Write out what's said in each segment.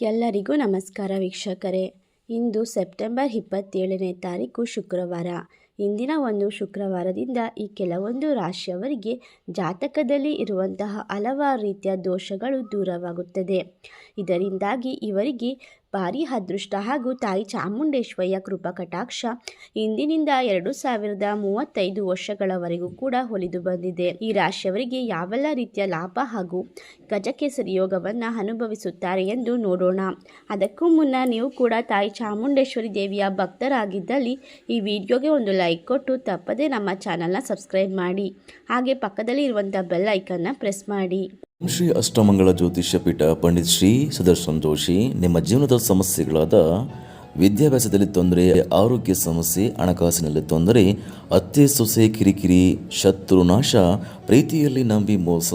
ಎಲ್ಲರಿಗೂ ನಮಸ್ಕಾರ ವೀಕ್ಷಕರೇ. ಇಂದು ಸೆಪ್ಟೆಂಬರ್ ಇಪ್ಪತ್ತೇಳನೇ ತಾರೀಕು ಶುಕ್ರವಾರ. ಇಂದಿನ ಒಂದು ಶುಕ್ರವಾರದಿಂದ ಈ ಕೆಲವೊಂದು ರಾಶಿಯವರಿಗೆ ಜಾತಕದಲ್ಲಿ ಇರುವಂತಹ ಹಲವಾರು ರೀತಿಯ ದೋಷಗಳು ದೂರವಾಗುತ್ತದೆ. ಇದರಿಂದಾಗಿ ಇವರಿಗೆ ಭಾರಿ ಅದೃಷ್ಟ ಹಾಗೂ ತಾಯಿ ಚಾಮುಂಡೇಶ್ವರಿಯ ಕೃಪಾ ಕಟಾಕ್ಷ ಇಂದಿನಿಂದ ಎರಡು ಸಾವಿರದ ಮೂವತ್ತೈದು ವರ್ಷಗಳವರೆಗೂ ಕೂಡ ಒಲಿದು ಬಂದಿದೆ. ಈ ರಾಶಿಯವರಿಗೆ ಯಾವೆಲ್ಲ ರೀತಿಯ ಲಾಭ ಹಾಗೂ ಗಜಕೇಸರಿ ಯೋಗವನ್ನು ಅನುಭವಿಸುತ್ತಾರೆ ಎಂದು ನೋಡೋಣ. ಅದಕ್ಕೂ ಮುನ್ನ ನೀವು ಕೂಡ ತಾಯಿ ಚಾಮುಂಡೇಶ್ವರಿ ದೇವಿಯ ಭಕ್ತರಾಗಿದ್ದಲ್ಲಿ ಈ ವಿಡಿಯೋಗೆ ಒಂದು ಲೈಕ್ ಕೊಟ್ಟು ತಪ್ಪದೇ ನಮ್ಮ ಚಾನಲ್ನ ಸಬ್ಸ್ಕ್ರೈಬ್ ಮಾಡಿ. ಹಾಗೆ ಪಕ್ಕದಲ್ಲಿ ಇರುವಂಥ ಬೆಲ್ ಐಕನ್ನ ಪ್ರೆಸ್ ಮಾಡಿ. ಶ್ರೀ ಅಷ್ಟಮಂಗಳ ಜ್ಯೋತಿಷ್ಯ ಪೀಠ ಪಂಡಿತ್ ಶ್ರೀ ಸುದರ್ಶನ್ ಜೋಶಿ ನಿಮ್ಮ ಜೀವನದ ಸಮಸ್ಯೆಗಳಾದ ವಿದ್ಯಾಭ್ಯಾಸದಲ್ಲಿ ತೊಂದರೆ, ಆರೋಗ್ಯ ಸಮಸ್ಯೆ, ಹಣಕಾಸಿನಲ್ಲಿ ತೊಂದರೆ, ಅತ್ತೆ ಸೊಸೆ ಕಿರಿಕಿರಿ, ಶತ್ರು ನಾಶ, ಪ್ರೀತಿಯಲ್ಲಿ ನಂಬಿ ಮೋಸ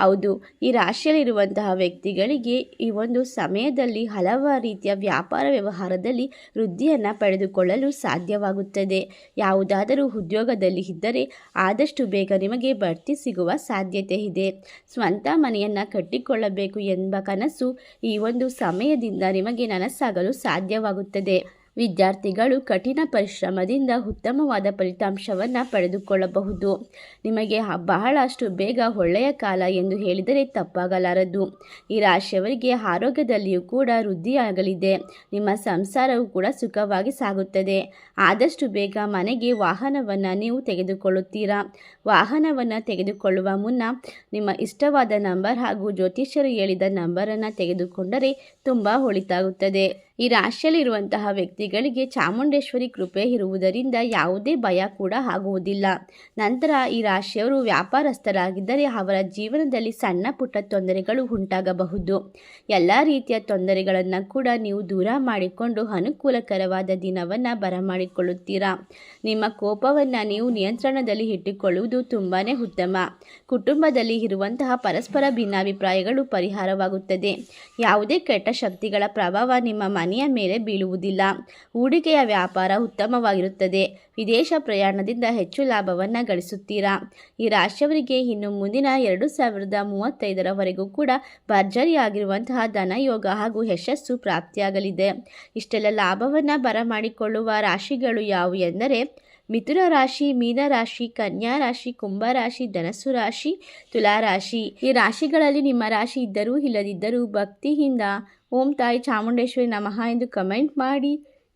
ಹೌದು, ಈ ರಾಶಿಯಲ್ಲಿರುವಂತಹ ವ್ಯಕ್ತಿಗಳಿಗೆ ಈ ಒಂದು ಸಮಯದಲ್ಲಿ ಹಲವಾರು ರೀತಿಯ ವ್ಯಾಪಾರ ವ್ಯವಹಾರದಲ್ಲಿ ವೃದ್ಧಿಯನ್ನು ಪಡೆದುಕೊಳ್ಳಲು ಸಾಧ್ಯವಾಗುತ್ತದೆ. ಯಾವುದಾದರೂ ಉದ್ಯೋಗದಲ್ಲಿ ಇದ್ದರೆ ಆದಷ್ಟು ಬೇಗ ನಿಮಗೆ ಬಡ್ತಿ ಸಿಗುವ ಸಾಧ್ಯತೆ ಇದೆ. ಸ್ವಂತ ಮನೆಯನ್ನು ಕಟ್ಟಿಕೊಳ್ಳಬೇಕು ಎಂಬ ಕನಸು ಈ ಒಂದು ಸಮಯದಿಂದ ನಿಮಗೆ ನನಸಾಗಲು ಸಾಧ್ಯವಾಗುತ್ತದೆ. ವಿದ್ಯಾರ್ಥಿಗಳು ಕಠಿಣ ಪರಿಶ್ರಮದಿಂದ ಉತ್ತಮವಾದ ಫಲಿತಾಂಶವನ್ನು ಪಡೆದುಕೊಳ್ಳಬಹುದು. ನಿಮಗೆ ಬಹಳಷ್ಟು ಬೇಗ ಒಳ್ಳೆಯ ಕಾಲ ಎಂದು ಹೇಳಿದರೆ ತಪ್ಪಾಗಲಾರದು. ಈ ರಾಶಿಯವರಿಗೆ ಆರೋಗ್ಯದಲ್ಲಿಯೂ ಕೂಡ ವೃದ್ಧಿಯಾಗಲಿದೆ. ನಿಮ್ಮ ಸಂಸಾರವು ಕೂಡ ಸುಖವಾಗಿ ಸಾಗುತ್ತದೆ. ಆದಷ್ಟು ಬೇಗ ಮನೆಗೆ ವಾಹನವನ್ನು ನೀವು ತೆಗೆದುಕೊಳ್ಳುತ್ತೀರಾ? ವಾಹನವನ್ನು ತೆಗೆದುಕೊಳ್ಳುವ ಮುನ್ನ ನಿಮ್ಮ ಇಷ್ಟವಾದ ನಂಬರ್ ಹಾಗೂ ಜ್ಯೋತಿಷ್ಯರು ಹೇಳಿದ ನಂಬರನ್ನು ತೆಗೆದುಕೊಂಡರೆ ತುಂಬ ಒಳಿತಾಗುತ್ತದೆ ಈ ರಾಶಿಯಲ್ಲಿರುವಂತಹ ವ್ಯಕ್ತಿಗಳಿಗೆ ಚಾಮುಂಡೇಶ್ವರಿ ಕೃಪೆ ಇರುವುದರಿಂದ ಯಾವುದೇ ಭಯ ಕೂಡ ಆಗುವುದಿಲ್ಲ. ನಂತರ ಈ ರಾಶಿಯವರು ವ್ಯಾಪಾರಸ್ಥರಾಗಿದ್ದರೆ ಅವರ ಜೀವನದಲ್ಲಿ ಸಣ್ಣ ಪುಟ್ಟ ತೊಂದರೆಗಳು ಉಂಟಾಗಬಹುದು. ಎಲ್ಲ ರೀತಿಯ ತೊಂದರೆಗಳನ್ನು ಕೂಡ ನೀವು ದೂರ ಮಾಡಿಕೊಂಡು ಅನುಕೂಲಕರವಾದ ದಿನವನ್ನು ಬರಮಾಡಿಕೊಳ್ಳುತ್ತೀರಾ? ನಿಮ್ಮ ಕೋಪವನ್ನು ನೀವು ನಿಯಂತ್ರಣದಲ್ಲಿ ಇಟ್ಟುಕೊಳ್ಳುವುದು ತುಂಬಾ ಉತ್ತಮ. ಕುಟುಂಬದಲ್ಲಿ ಇರುವಂತಹ ಪರಸ್ಪರ ಭಿನ್ನಾಭಿಪ್ರಾಯಗಳು ಪರಿಹಾರವಾಗುತ್ತದೆ. ಯಾವುದೇ ಕೆಟ್ಟ ಶಕ್ತಿಗಳ ಪ್ರಭಾವ ನಿಮ್ಮ ಮನೆಯ ಮೇಲೆ ಬೀಳುವುದಿಲ್ಲ. ಹೂಡಿಕೆಯ ವ್ಯಾಪಾರ ಉತ್ತಮವಾಗಿರುತ್ತದೆ. ವಿದೇಶ ಪ್ರಯಾಣದಿಂದ ಹೆಚ್ಚು ಲಾಭವನ್ನು ಗಳಿಸುತ್ತೀರಾ? ಈ ರಾಶಿಯವರಿಗೆ ಇನ್ನು ಮುಂದಿನ ಎರಡು ಸಾವಿರದ ಮೂವತ್ತೈದರವರೆಗೂ ಕೂಡ ಭರ್ಜರಿಯಾಗಿರುವಂತಹ ಧನಯೋಗ ಹಾಗೂ ಯಶಸ್ಸು ಪ್ರಾಪ್ತಿಯಾಗಲಿದೆ. ಇಷ್ಟೆಲ್ಲ ಲಾಭವನ್ನು ಬರಮಾಡಿಕೊಳ್ಳುವ ರಾಶಿಗಳು ಯಾವುವು ಎಂದರೆ, ಮಿಥುನ ರಾಶಿ, ಮೀನ ರಾಶಿ, ಕನ್ಯಾ ರಾಶಿ, ಕುಂಭ ರಾಶಿ, ಧನಸ್ಸು ರಾಶಿ, ತುಲಾ ರಾಶಿ. ಈ ರಾಶಿಗಳಲ್ಲಿ ನಿಮ್ಮ ರಾಶಿ ಇದ್ದರೂ ಇಲ್ಲದಿದ್ದರೂ ಭಕ್ತಿಯಿಂದ ಓಂ ತಾಯಿ ಚಾಮುಂಡೇಶ್ವರಿ ನಮಃ ಎಂದು ಕಮೆಂಟ್ ಮಾಡಿ.